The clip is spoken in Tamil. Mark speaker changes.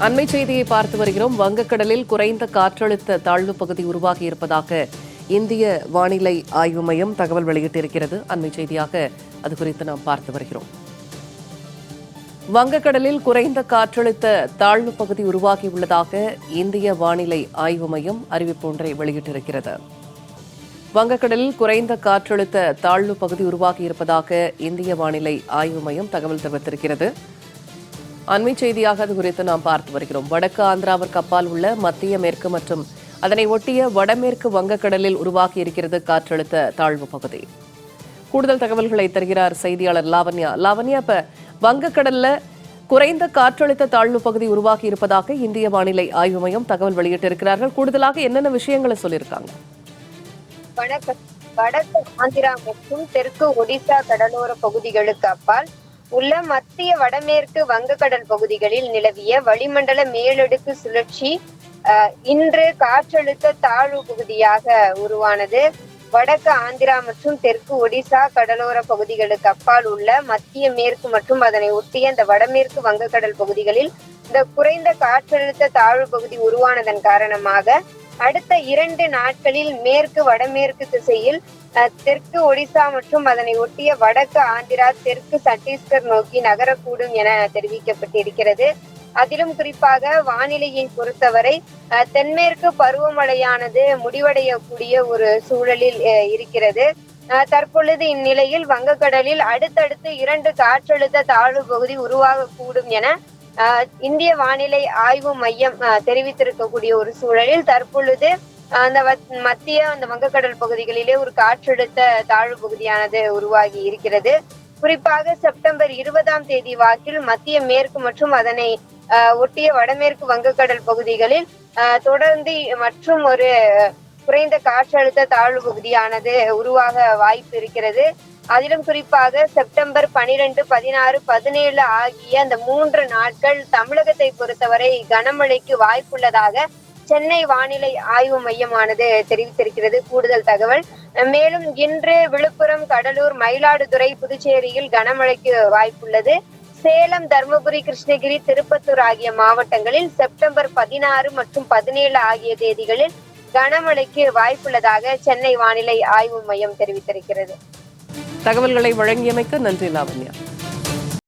Speaker 1: அண்மை செய்தியை பார்த்து வருகிறோம். வங்கக்கடலில் குறைந்த காற்றழுத்த தாழ்வு பகுதி உருவாகி இருப்பதாக இந்திய வானிலை ஆய்வு மையம் தகவல் வெளியிட்டிருக்கிறது. அண்மை செய்தியாக அது குறித்து நாம் பார்த்து வருகிறோம். வங்கக்கடலில் குறைந்த காற்றழுத்த தாழ்வு பகுதி உருவாகியுள்ளதாக இந்திய வானிலை ஆய்வு மையம் அறிவிப்பு ஒன்றை வெளியிட்டிருக்கிறது. வங்கக்கடலில் குறைந்த காற்றழுத்த தாழ்வு பகுதி உருவாகியிருப்பதாக இந்திய வானிலை ஆய்வு மையம் தகவல் தெரிவித்திருக்கிறது. அண்மை செய்தியாக அது குறித்து நாம் பார்த்து வருகிறோம். வடக்கு ஆந்திராவிற்கு அப்பால் உள்ள மத்திய மேற்கு மற்றும் அதனை ஒட்டிய வடமேற்கு வங்கக்கடலில் உருவாகி இருக்கிறது காற்றழுத்த தாழ்வு பகுதி. கூடுதல் தகவல்களை தருகிறார் செய்தியாளர் லாவண்யா. லாவண்யா இப்ப வங்கக்கடல்ல குறைந்த காற்றழுத்த தாழ்வு பகுதி உருவாகி இருப்பதாக இந்திய வானிலை ஆய்வு மையம் தகவல் வெளியிட்டிருக்கிறார்கள். கூடுதலாக என்னென்ன விஷயங்களை சொல்லியிருக்காங்க?
Speaker 2: வணக்கம் வடக்கு ஆந்திரா மற்றும் தெற்கு ஒடிசா கடலோர பகுதிகளுக்கு அப்பால் உள்ள மத்திய வடமேற்கு வங்கக்கடல் பகுதிகளில் நிலவிய வளிமண்டல மேலடுக்கு சுழற்சி அஹ், இன்று காற்றழுத்த தாழ்வு பகுதியாக உருவானது. வடக்கு ஆந்திரா மற்றும் தெற்கு ஒடிசா கடலோர பகுதிகளுக்கு அப்பால் உள்ள மத்திய மேற்கு மற்றும் அதனை ஒட்டிய இந்த வடமேற்கு வங்கக்கடல் பகுதிகளில் இந்த குறைந்த காற்றழுத்த தாழ்வு பகுதி உருவானதன் காரணமாக அடுத்த இரண்டு நாட்களில் மேற்கு வடமேற்கு திசையில் தெற்கு ஒடிசா மற்றும் அதனை ஒட்டிய வடக்கு ஆந்திரா தெற்கு சத்தீஸ்கர் நோக்கி நகரக்கூடும் என தெரிவிக்கப்பட்டிருக்கிறது. அதிலும் குறிப்பாக வானிலையை பொறுத்தவரை அஹ், தென்மேற்கு பருவமழையானது முடிவடையக்கூடிய ஒரு சூழலில் இருக்கிறது. அஹ், தற்பொழுது இந்நிலையில் வங்கக்கடலில் அடுத்தடுத்து இரண்டு காற்றழுத்த தாழ்வு பகுதி உருவாகக்கூடும் என இந்திய வானிலை ஆய்வு மையம் தெரிவித்திருக்கக்கூடிய ஒரு சூழலில் தற்பொழுது அந்த வத்- மத்திய அந்த வங்கக்கடல் பகுதிகளிலே ஒரு காற்றழுத்த தாழ்வு பகுதியானது உருவாகி இருக்கிறது. குறிப்பாக செப்டம்பர் இருபதாம் தேதி வாக்கில் மத்திய மேற்கு மற்றும் அதனை ஒட்டிய வடமேற்கு வங்கக்கடல் பகுதிகளில் அஹ், தொடர்ந்து மற்றும் ஒரு குறைந்த காற்றழுத்த தாழ்வு பகுதியானது உருவாக வாய்ப்பு இருக்கிறது. அதிலும் குறிப்பாக செப்டம்பர் பனிரெண்டு பதினாறு பதினேழு ஆகிய அந்த மூன்று நாட்கள் தமிழகத்தை பொறுத்தவரை கனமழைக்கு வாய்ப்புள்ளதாக சென்னை வானிலை ஆய்வு மையமானது தெரிவித்திருக்கிறது. கூடுதல் தகவல் மேலும் இன்று விழுப்புரம் கடலூர் மயிலாடுதுறை புதுச்சேரியில் கனமழைக்கு வாய்ப்புள்ளது. சேலம் தருமபுரி கிருஷ்ணகிரி திருப்பத்தூர் ஆகிய மாவட்டங்களில் செப்டம்பர் பதினாறு மற்றும் பதினேழு ஆகிய தேதிகளில் கனமழைக்கு வாய்ப்புள்ளதாக சென்னை வானிலை ஆய்வு மையம் தெரிவித்திருக்கிறது.
Speaker 1: தகவல்களை வழங்கியமைக்க நன்றி லாவண்யா.